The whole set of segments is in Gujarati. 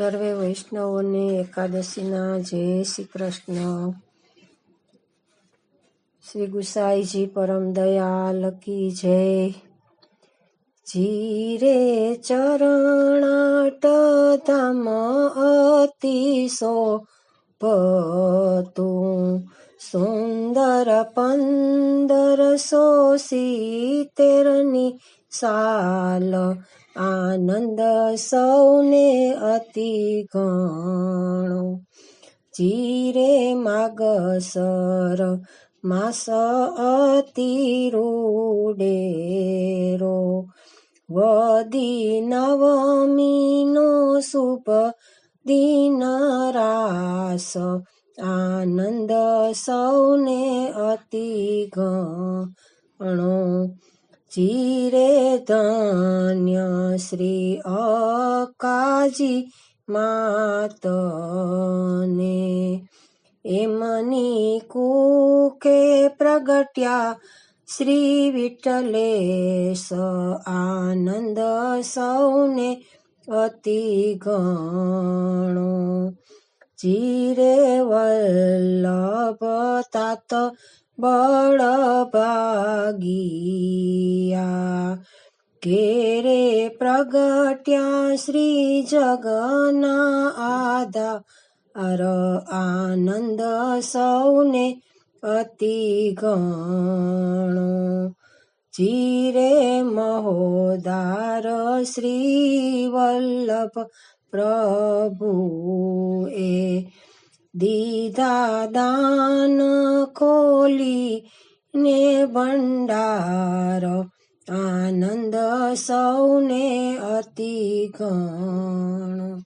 સર્વે વૈષ્ણવોને એકાદશીના જય શ્રી કૃષ્ણ. શ્રી ગુસાઈજી પરમ દયાલ કી જય. જીરે ચરણાટ ધામ અતિ પતું સુંદર પંદરસો સિત્તેરની સાલ આનંદ સૌને અતિ ગણો જીરે માગસર માસ અતિ રૂડેરો. વદી નવમીનો શુભ દિન રાસ. આનંદ સૌને અતિ ગણો જીરે ધન્ય શ્રી અકાજી માતને એમની કુખે પ્રગટ્યા શ્રી વિઠ્ઠલેશ આનંદ સૌને અતિ ગણો જીરે વલ્લભ તાત બળ ભાગિયા ઘેરે પ્રગટ્યા શ્રી જગના અર આનંદ સૌને અતિ ગણો જીરે મહોદાર શ્રી વલ્લભ પ્રભુએ દીધા દાન ખોલી ને ભંડાર, આનંદ સૌને અતિ ગણ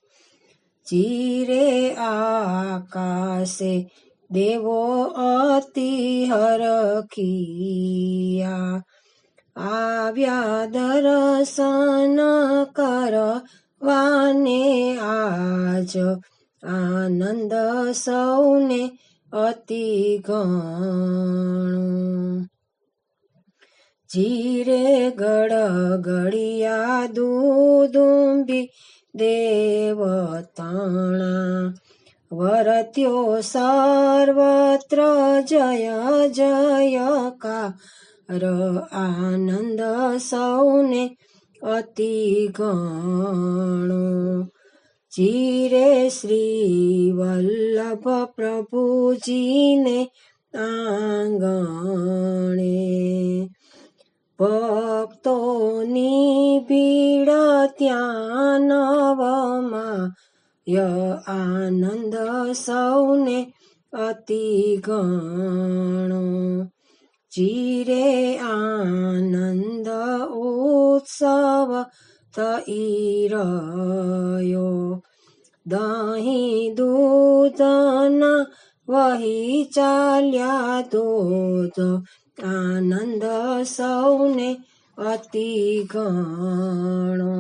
જીરે આકાશે દેવો અતિ હરખિયા. આવ્યા દર્શન કરવાને આજ આનંદ સૌને અતિ ગણો. જીરે ગળ ગળિયા દૂધુંબી દેવતાણા. વરત્યો સર્વત્ર જય જય કાર આનંદ સૌને અતિ ગણો. જીરે શ્રી વલ્લભ પ્રભુજીને આંગણે. ભક્તોની ભીડ ત્યાં નવમાં, ય આનંદ સૌને અતિ ગણો જીરે આનંદ ઉત્સવ થઈ રહ્યો દહીં દૂધના વહી ચાલ્યા દૂધ આનંદ સૌને અતિ ગણો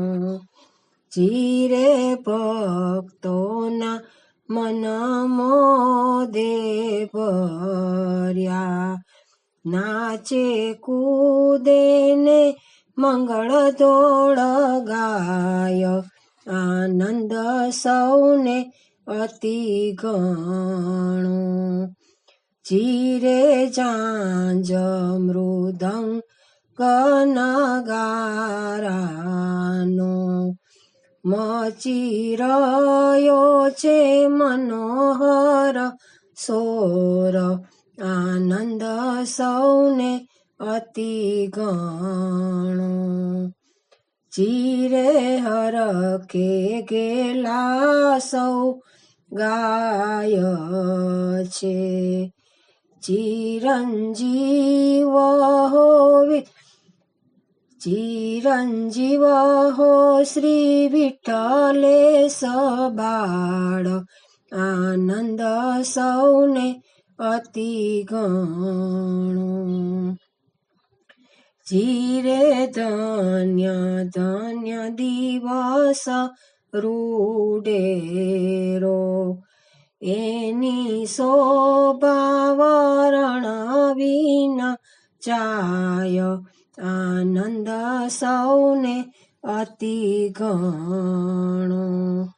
ચીરે ભક્તોના મન મોદે ભર્યા નાચે કૂદે ને મંગળ દોડ ગાય આનંદ સૌને અતિ ગણો ચીરે જાંજ મૃદંગ કનગારાનો. મચી રહ્યો છે મનોહર સોર. આનંદ સૌને અતિ ગણો જીરે હર કે ગેલા સૌ ગાય છે. ચિરંજીવ હોવી, ચિરંજીવ હો શ્રી વિઠ્ઠલે સબાળ આનંદ સૌને અતિ ગણો જીરે ધન્ય ધન્ય દિવસ રૂડેરો એની શોભાવરણ વિના ચાય, આનંદ સૌને અતિ ગણો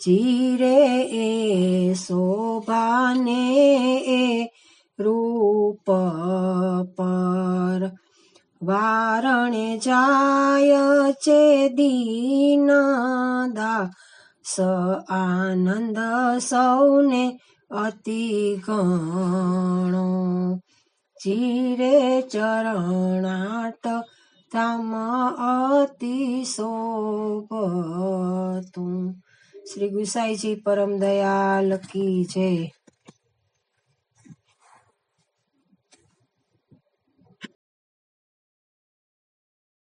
જીરે એ શોભાને એ રૂપ પર વારણે જાય છે દીન સ આનંદ સૌને અતિ ગણો ચીરે ચરણાટ તામ અતિ શોભતું. શ્રી ગુસાઈજી પરમ દયાલ કી જય.